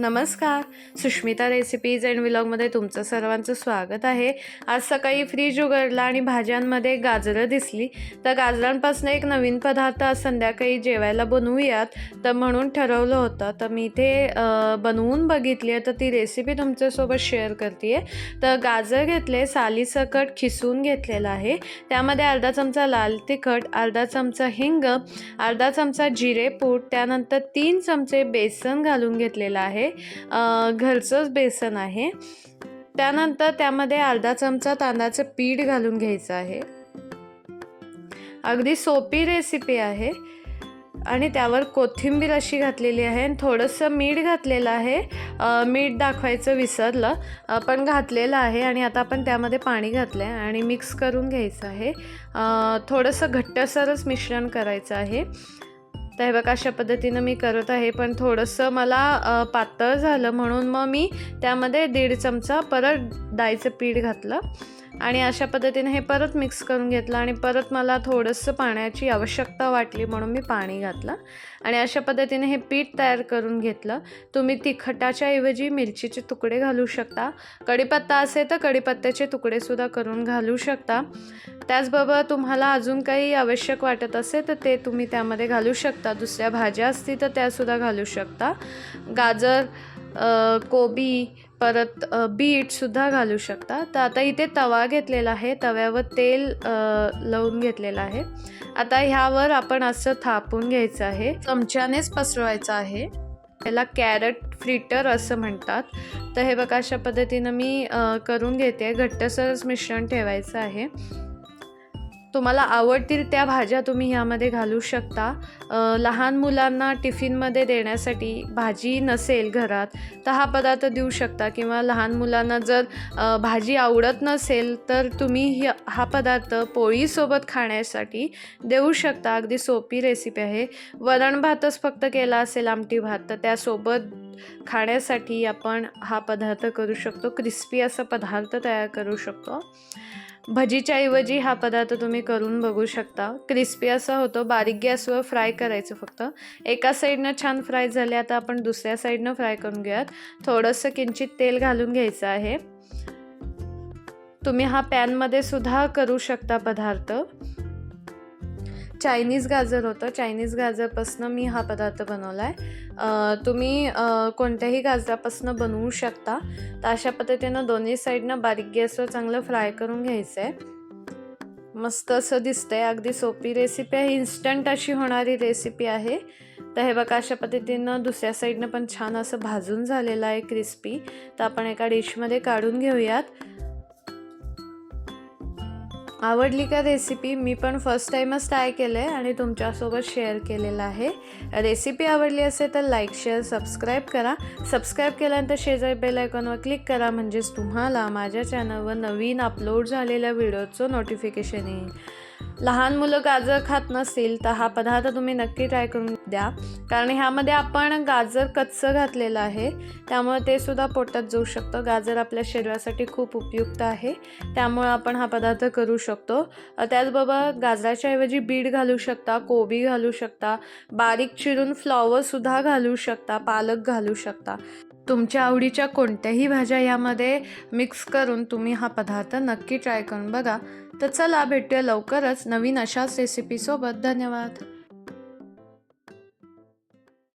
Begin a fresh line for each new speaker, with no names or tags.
नमस्कार. Sushmita recipes and व्लॉगमध्ये तुमचं सर्वांचं स्वागत आहे. आज सकाळी फ्रीज उघडला आणि भाज्यांमध्ये गाजरं दिसली. तर गाजरांपासून एक नवीन पदार्थ आज संध्याकाळी जेवायला बनवूयात. तर म्हणून ठरवलं होतं तर मी ते बनवून बघितली आहे. तर ती रेसिपी तुमच्यासोबत शेअर करते आहे तर गाजर घेतले सालीसकट खिसून घेतलेलं आहे. त्यामध्ये अर्धा चमचा लाल तिखट अर्धा चमचा हिंग अर्धा चमचा जिरेपूट त्यानंतर तीन चमचे बेसन घालून घेतलेलं आहे. घरचंच बेसन आहे. त्यानंतर त्यामध्ये अर्धा चमचा तांदळाचं पीठ घालून घ्यायचं आहे. अगदी सोपी रेसिपी आहे. आणि त्यावर कोथिंबीर अशी घातलेली आहे आणि थोडंसं मीठ घातलेलं आहे. मीठ दाखवायचं विसरलं. पण घातलेलं आहे आणि आता आपण त्यामध्ये पाणी घातलं आहे आणि मिक्स करून घ्यायचं आहे. थोडंसं घट्टसरच मिश्रण करायचं आहे. तर हे बघा अशा पद्धतीनं मी करत आहे. पण थोडंसं मला पातळ झालं म्हणून मग मी त्यामध्ये दीड चमचा परत डाळीचं पीठ घातलं आणि अशा पद्धतीने हे परत मिक्स करून घेतलं आणि परत मला थोडंसं पाण्याची आवश्यकता वाटली म्हणून मी पाणी घातलं. आणि अशा पद्धतीने हे पीठ तयार करून घेतलं. तुम्ही तिखटाच्या ऐवजी मिरचीचे तुकडे घालू शकता. कढीपत्ता असेल तर कढीपत्त्याचे तुकडेसुद्धा करून घालू शकता. त्याचबरोबर तुम्हाला अजून काही आवश्यक वाटत असेल तर ते तुम्ही त्यामध्ये घालू शकता. दुसऱ्या भाज्या असतील तर त्यासुद्धा घालू शकता. गाजर कोबी परत बीटसुद्धा घालू शकता. तर आता इथे तवा घेतलेला आहे. तव्यावर तेल लावून घेतलेलं आहे. आता ह्यावर आपण असं थापून घ्यायचं आहे. चमच्यानेच पसरवायचं आहे. त्याला कॅरट फ्रिटर असं म्हणतात. तर हे बघा अशा पद्धतीनं मी करून घेते. घट्टसरच मिश्रण ठेवायचं आहे. तुम्हाला आवडतील त्या भाज्या तुम्ही ह्यामध्ये घालू शकता. लहान मुलांना टिफिनमध्ये देण्यासाठी भाजी नसेल घरात तर हा पदार्थ देऊ शकता. किंवा लहान मुलांना जर भाजी आवडत नसेल तर तुम्ही हा पदार्थ पोळीसोबत खाण्यासाठी देऊ शकता. अगदी सोपी रेसिपी आहे. वरण भातच फक्त केला असेल आमटी भात तर त्यासोबत खाण्यासाठी आपण हा पदार्थ करू शकतो. क्रिस्पी असा पदार्थ तयार करू शकतो. भजीच्या ऐवजी हा पदार्थ तुम्ही करून बघू शकता. क्रिस्पी असा होतो बारीक गॅसवर फ्राय करायचं फक्त. एका साईडनं छान फ्राय झाले आता आपण दुसऱ्या साईडनं फ्राय करून घेऊयात. थोडंसं किंचित तेल घालून घ्यायचं आहे. तुम्ही हा पॅनमध्ये सुद्धा करू शकता पदार्थ. चायनीज गाजर होतं. चायनीज गाजरपासनं मी हा पदार्थ बनवला आहे तुम्ही कोणत्याही गाजरापासनं बनवू शकता. तर अशा पद्धतीनं दोन्ही साईडनं बारीक गॅसवर चांगलं फ्राय करून घ्यायचं आहे मस्त असं दिसतंय. अगदी सोपी रेसिपी आहे. इन्स्टंट अशी होणारी रेसिपी आहे. तर हे बघा अशा पद्धतीनं दुसऱ्या साईडनं पण छान असं भाजून झालेलं आहे क्रिस्पी तर आपण एका डिशमध्ये काढून घेऊयात. आवडली का रेसिपी मी पण फर्स्ट टाईमच ट्राय केलं आहे आणि तुमच्यासोबत शेअर केलेलं आहे. रेसिपी आवडली असेल तर लाईक शेअर सबस्क्राईब करा. सबस्क्राईब केल्यानंतर शेजारी बेल आयकॉनवर क्लिक करा म्हणजेच तुम्हाला माझ्या चॅनलवर नवीन अपलोड झालेल्या व्हिडिओचं नोटिफिकेशन येईल. लहान मुलं गाजर खात नसतील तर हा पदार्थ तुम्ही नक्की ट्राय करून द्या. कारण ह्यामध्ये आपण गाजर कच्चं घातलेलं आहे. त्यामुळे ते सुद्धा पोटात जाऊ शकतं. गाजर आपल्या शरीरासाठी खूप उपयुक्त आहे. त्यामुळे आपण हा पदार्थ करू शकतो. त्याचबरोबर गाजराच्या ऐवजी बीड घालू शकता कोबी घालू शकता बारीक चिरून फ्लॉवरसुद्धा घालू शकता पालक घालू शकता. तुमच्या आवडीच्या कोणत्याही भाज्या यामध्ये मिक्स करून तुम्ही हा पदार्थ नक्की ट्राय करून बघा. तर चला भेटूया लवकरच नवीन अशाच रेसिपीसोबत धन्यवाद.